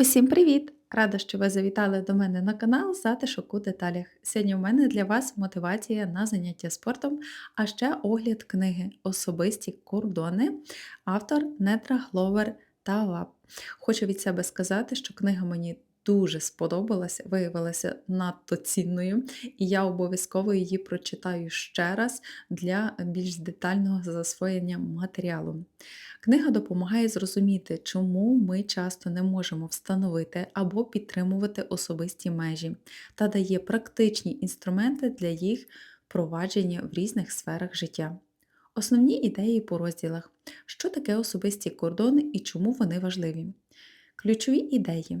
Усім привіт! Рада, що ви завітали до мене на канал Затишок у деталях. Сьогодні у мене для вас мотивація на заняття спортом, а ще огляд книги Особисті кордони, автор Нетра Гловер та Лап. Хочу від себе сказати, що книга мені дуже сподобалася, виявилася надто цінною, і я обов'язково її прочитаю ще раз для більш детального засвоєння матеріалу. Книга допомагає зрозуміти, чому ми часто не можемо встановити або підтримувати особисті межі та дає практичні інструменти для їх впровадження в різних сферах життя. Основні ідеї по розділах, що таке особисті кордони і чому вони важливі. Ключові ідеї.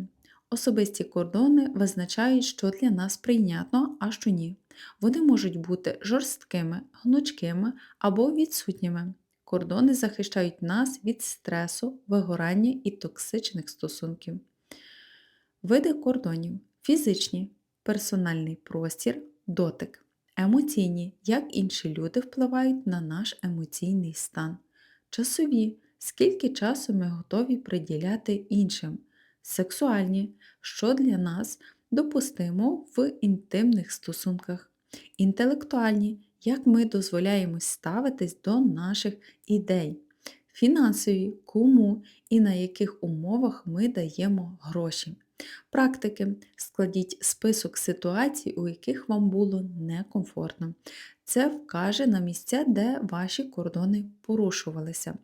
Особисті кордони визначають, що для нас прийнятно, а що ні. Вони можуть бути жорсткими, гнучкими або відсутніми. Кордони захищають нас від стресу, вигорання і токсичних стосунків. Види кордонів фізичні, персональний простір, дотик, емоційні, як інші люди впливають на наш емоційний стан, часові, скільки часу ми готові приділяти іншим, сексуальні, що для нас допустимо в інтимних стосунках, інтелектуальні, як ми дозволяємо ставитись до наших ідей, фінансові, кому і на яких умовах ми даємо гроші. Практики. Складіть список ситуацій, у яких вам було некомфортно. Це вкаже на місця, де ваші кордони порушувалися.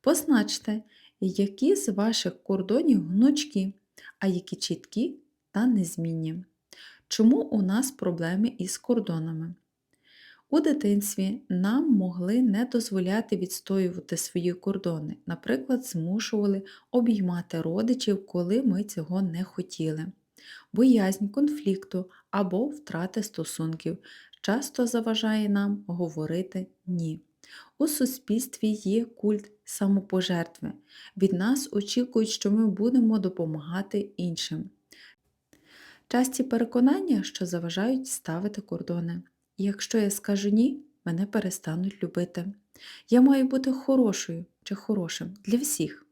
Позначте, які з ваших кордонів гнучкі, а які чіткі та незмінні. Чому у нас проблеми із кордонами? У дитинстві нам могли не дозволяти відстоювати свої кордони, наприклад, змушували обіймати родичів, коли ми цього не хотіли. Боязнь конфлікту або втрати стосунків часто заважає нам говорити ні. У суспільстві є культ самопожертви. Від нас очікують, що ми будемо допомагати іншим. Часті переконання, що заважають ставити кордони. Якщо я скажу ні, мене перестануть любити. Я маю бути хорошою чи хорошим для всіх.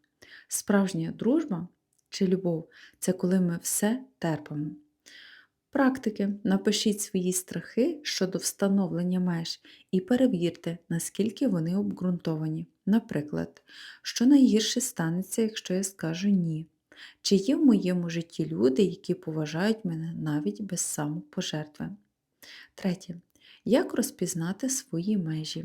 Справжня дружба чи любов це коли ми все терпимо. Практики. Напишіть свої страхи щодо встановлення меж і перевірте, наскільки вони обґрунтовані. Наприклад, що найгірше станеться, якщо я скажу ні. Чи є в моєму житті люди, які поважають мене навіть без самопожертви? Третє. Як розпізнати свої межі?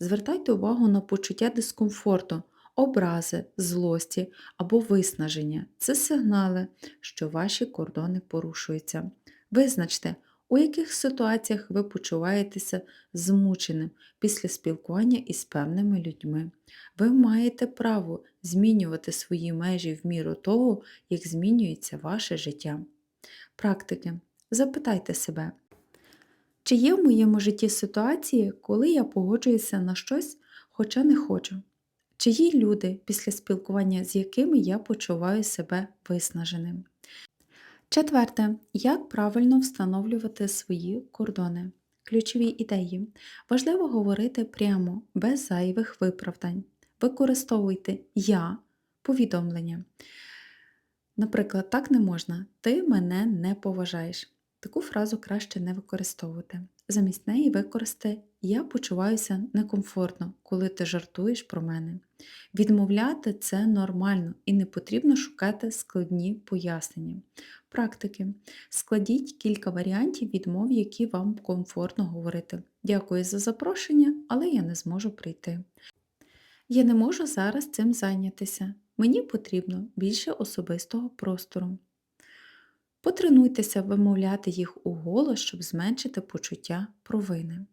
Звертайте увагу на почуття дискомфорту, образи, злості або виснаження. Це сигнали, що ваші кордони порушуються. Визначте, у яких ситуаціях ви почуваєтеся змученим після спілкування із певними людьми. Ви маєте право змінювати свої межі в міру того, як змінюється ваше життя. Практики. Запитайте себе, чи є в моєму житті ситуації, коли я погоджуюся на щось, хоча не хочу? Чи є люди, після спілкування з якими я почуваю себе виснаженим? Четверте. Як правильно встановлювати свої кордони? Ключові ідеї. Важливо говорити прямо, без зайвих виправдань. Використовуйте я повідомлення. Наприклад, так не можна. Ти мене не поважаєш. Таку фразу краще не використовувати. Замість неї використай Я почуваюся некомфортно, коли ти жартуєш про мене. Відмовляти це нормально і не потрібно шукати складні пояснення. Практики. Складіть кілька варіантів відмов, які вам комфортно говорити. Дякую за запрошення, але я не зможу прийти. Я не можу зараз цим зайнятися. Мені потрібно більше особистого простору. Потренуйтеся вимовляти їх у голос, щоб зменшити почуття провини.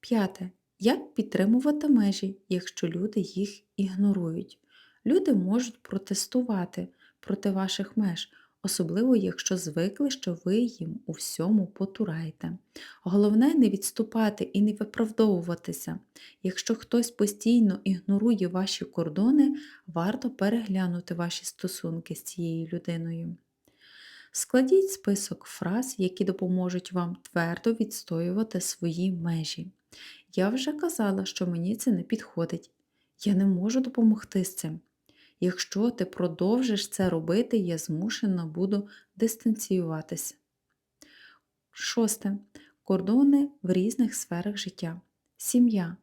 П'яте. Як підтримувати межі, якщо люди їх ігнорують? Люди можуть протестувати проти ваших меж, особливо якщо звикли, що ви їм у всьому потураєте. Головне не відступати і не виправдовуватися. Якщо хтось постійно ігнорує ваші кордони, варто переглянути ваші стосунки з цією людиною. Складіть список фраз, які допоможуть вам твердо відстоювати свої межі. Я вже казала, що мені це не підходить. Я не можу допомогти з цим. Якщо ти продовжиш це робити, я змушена буду дистанціюватися. Шосте. Кордони в різних сферах життя. Сім'я.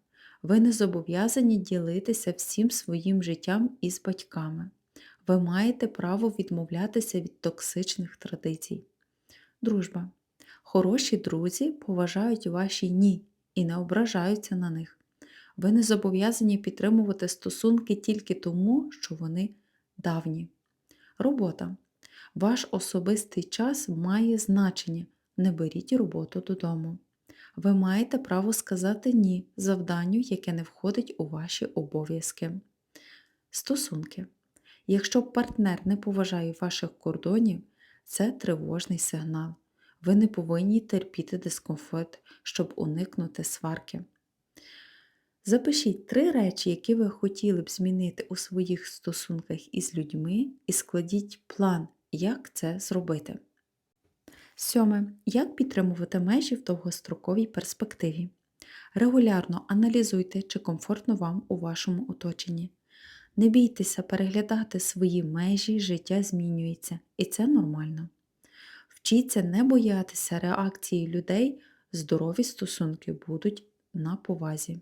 Ви не зобов'язані ділитися всім своїм життям із батьками. Ви маєте право відмовлятися від токсичних традицій. Дружба. Хороші друзі поважають ваші ні і не ображаються на них. Ви не зобов'язані підтримувати стосунки тільки тому, що вони давні. Робота. Ваш особистий час має значення. Не беріть роботу додому. Ви маєте право сказати ні завданню, яке не входить у ваші обов'язки. Стосунки. Якщо партнер не поважає ваших кордонів, це тривожний сигнал. Ви не повинні терпіти дискомфорт, щоб уникнути сварки. Запишіть три речі, які ви хотіли б змінити у своїх стосунках із людьми, і складіть план, як це зробити. Сьоме. Як підтримувати межі в довгостроковій перспективі? Регулярно аналізуйте, чи комфортно вам у вашому оточенні. Не бійтеся переглядати свої межі, життя змінюється, і це нормально. Вчіться не боятися реакції людей, здорові стосунки будуть на повазі.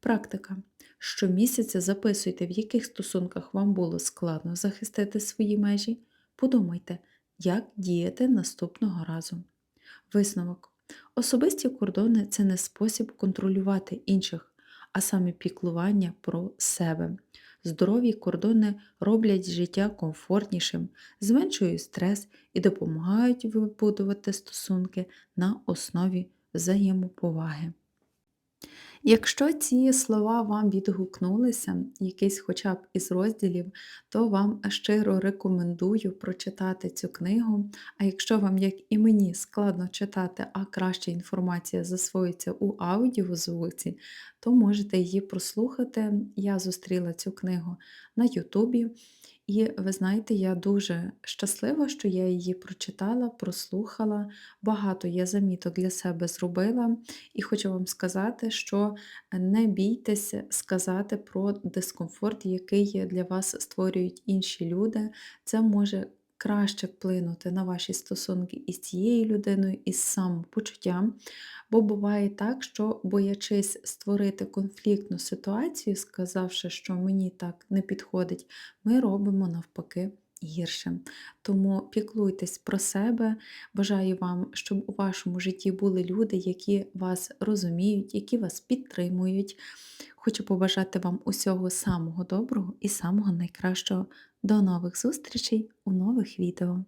Практика. Щомісяця записуйте, в яких стосунках вам було складно захистити свої межі. Подумайте, як діяти наступного разу. Висновок. Особисті кордони це не спосіб контролювати інших, а саме піклування про себе. Здорові кордони роблять життя комфортнішим, зменшують стрес і допомагають вибудувати стосунки на основі взаємоповаги. Якщо ці слова вам відгукнулися, якийсь хоча б із розділів, то вам щиро рекомендую прочитати цю книгу. А якщо вам, як і мені, складно читати, а краще інформація засвоїться у аудіозвуці, то можете її прослухати. Я зустріла цю книгу на Ютубі. І ви знаєте, я дуже щаслива, що я її прочитала, прослухала. Багато я заміток для себе зробила, і хочу вам сказати, що не бійтеся сказати про дискомфорт, який для вас створюють інші люди. Це може краще вплинути на ваші стосунки із цією людиною, із самопочуттям. Бо буває так, що, боячись створити конфліктну ситуацію, сказавши, що мені так не підходить, ми робимо навпаки гіршим. Тому піклуйтесь про себе. Бажаю вам, щоб у вашому житті були люди, які вас розуміють, які вас підтримують. Хочу побажати вам усього самого доброго і самого найкращого. До нових зустрічей у нових відео.